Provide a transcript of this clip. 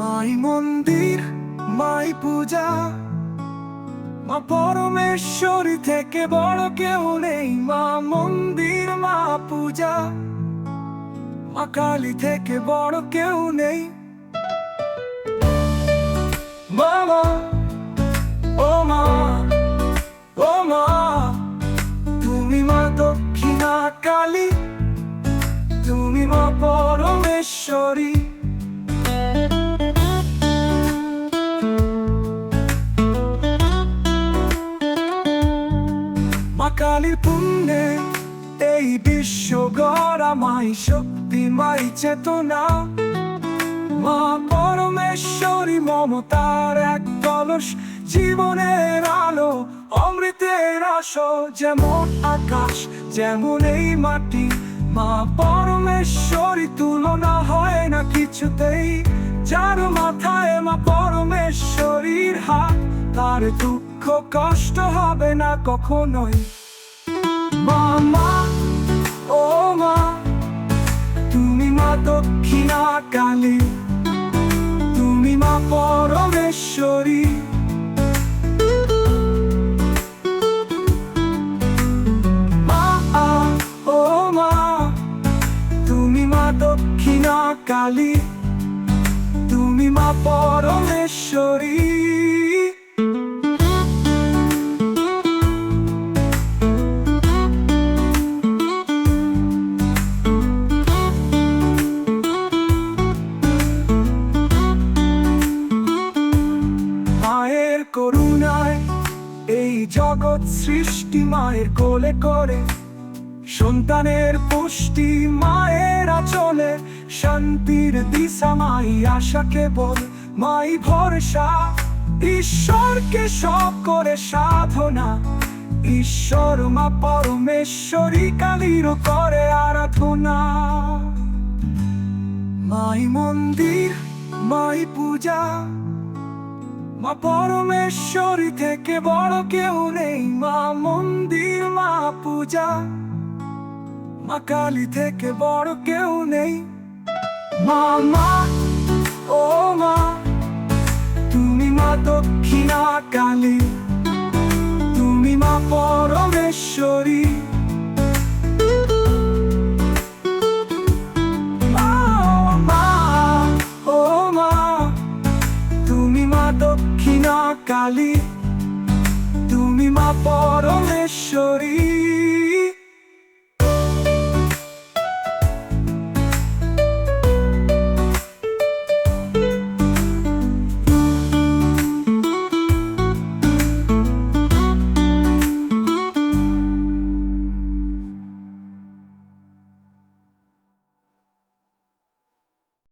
মাই মন্দির, মাই পূজা। মা পরমেশ্বরী থেকে বড় কেউ নেই, মা মন্দির, মা পূজা। মা কালী থেকে বড় কেউ নেই। মামা, ও মা ও মা, তুমি মা দক্ষিণা কালী, তুমি মা পরমেশ্বরী। এই বিশ্ব গড়া মাই শক্তি মাই চেতনা। মা পরমেশ্বরী, মমতার এক কলস, জীবনের আলো, অমৃতের আস যেমন আকাশ, যেমন এই মাটি। মা পরমেশ্বরী, তুলনা হয় না কিছুতেই। যার মাথায় মা পরমেশ্বরীর হাত, তার দুঃখ কষ্ট হবে না কখনোই। মা ও মা তুমি মা দক্ষিণা কালী তুমি মা পরমেশ্বরী দক্ষিণা কালী তুমি মা পরমেশ্বরী। জগৎ সৃষ্টি মায়ের কোলে করে। সন্তানের পুষ্টি মায়ের আচলে। শান্তির দিশা মাই আশা কেবল মাই ভরসা। ঈশ্বরকে সব করে সাধনা। ঈশ্বর মা পরমেশ্বরী কালীরও করে আরাধনা। মাই মন্দির, মাই পূজা। মা, পরমেশ্বরী থেকে বড় কেউ নেই। মা, মন্দির, মা, পূজা। মা, কালী থেকে বড় কেউ নেই। মা মা, ও মা, তুমি মা দক্ষিণা কালী। তুমি মা পরমেশ্বরী। কালি তুমি মা পরমেশ্বরী।